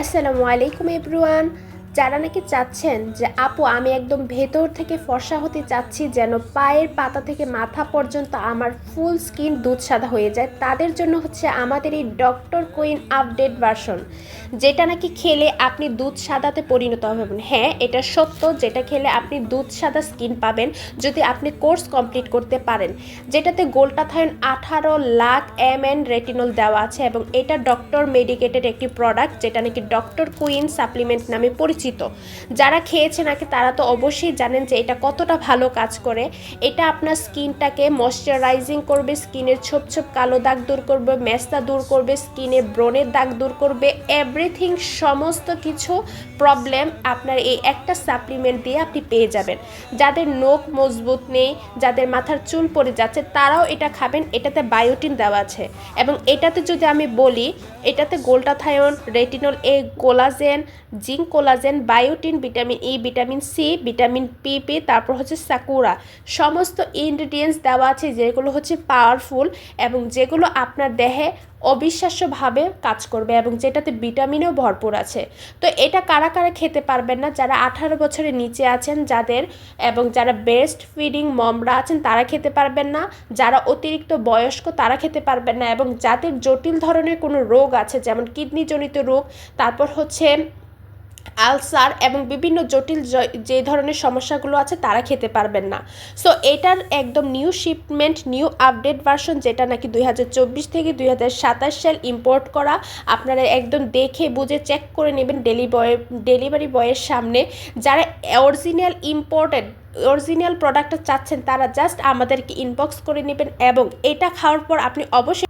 আসসালামু আলাইকুম এভরিওয়ান। যারা নাকি চাচ্ছেন যে, আপু, আমি একদম ভেতর থেকে ফর্সা হতে চাচ্ছি যেন পায়ের পাতা থেকে মাথা পর্যন্ত আমার ফুল স্কিন দুধ সাদা হয়ে যায়, তাদের জন্য হচ্ছে আমাদের এই ডক্টর কুইন আপডেট ভার্সন। যেটা নাকি খেলে আপনি দুধ সাদাতে পরিণত হবেন। হ্যাঁ এটা সত্য, যেটা খেলে আপনি দুধ সাদা স্কিন পাবেন যদি আপনি কোর্স কমপ্লিট করতে পারেন। যেটাতে গোল্টাথায়ন আঠারো লাখ এম এন রেটিনল দেওয়া আছে এবং এটা ডক্টর মেডিকেটেড একটি প্রোডাক্ট, যেটা নাকি ডক্টর কুইন সাপ্লিমেন্ট নামে পরিচিত। যারা খেয়েছে নাকি তারা তো অবশ্যই জানেন যে এটা কতটা ভালো কাজ করে। এটা আপনার স্কিনটাকে ময়শ্চারাইজিং করবে, স্কিনের ছোপ ছোপ কালো দাগ দূর করবে, মেস্তা দূর করবে, স্কিনে ব্রণের দাগ দূর করবে এভরিথিং, সমস্ত কিছু প্রবলেম আপনার এই একটা সাপ্লিমেন্ট দিয়ে আপনি পেয়ে যাবেন। যাদের নখ মজবুত নেই, যাদের মাথার চুল পড়ে যাচ্ছে, তারাও এটা খাবেন। এটাতে বায়োটিন দেওয়া আছে। এবং এটাতে যদি আমি বলি, এটাতে glutathione retinol A collagen zinc collagen biotin vitamin E vitamin C vitamin PP তারপর হচ্ছে সাকুরা সমস্ত ইনগ্রিডিয়েন্টস দেওয়া আছে, যেগুলো হচ্ছে পাওয়ারফুল এবং যেগুলো আপনার দেহে অবিশ্বাস্যভাবে কাজ করবে এবং যেটাতে ভিটামিনও ভরপুর আছে। তো এটা কারা কারা খেতে পারবেন না? যারা আঠারো বছরের নিচে আছেন, যাদের এবং যারা বেস্ট ফিডিং মমরা আছেন, তারা খেতে পারবেন না। যারা অতিরিক্ত বয়স্ক, তারা খেতে পারবেন না। এবং যাদের জটিল ধরনের কোনো রোগ আছে, যেমন কিডনিজনিত রোগ, তারপর হচ্ছে আলসার এবং বিভিন্ন জটিল যে ধরনের সমস্যাগুলো আছে তারা খেতে পারবেন না। সো এটার একদম new shipment new update version যেটা নাকি দুই হাজার চব্বিশ থেকে দুই হাজার সাতাশ সাল ইম্পোর্ট করা, আপনারা একদম দেখে বুঝে চেক করে নেবেন ডেলি বয় ডেলিভারি বয়ের সামনে। যারা অরিজিনাল ইম্পোর্টেড অরিজিনাল প্রোডাক্টটা চাচ্ছেন, তারা জাস্ট আমাদেরকে ইনবক্স করে নেবেন এবং এটা খাওয়ার পর আপনি অবশ্যই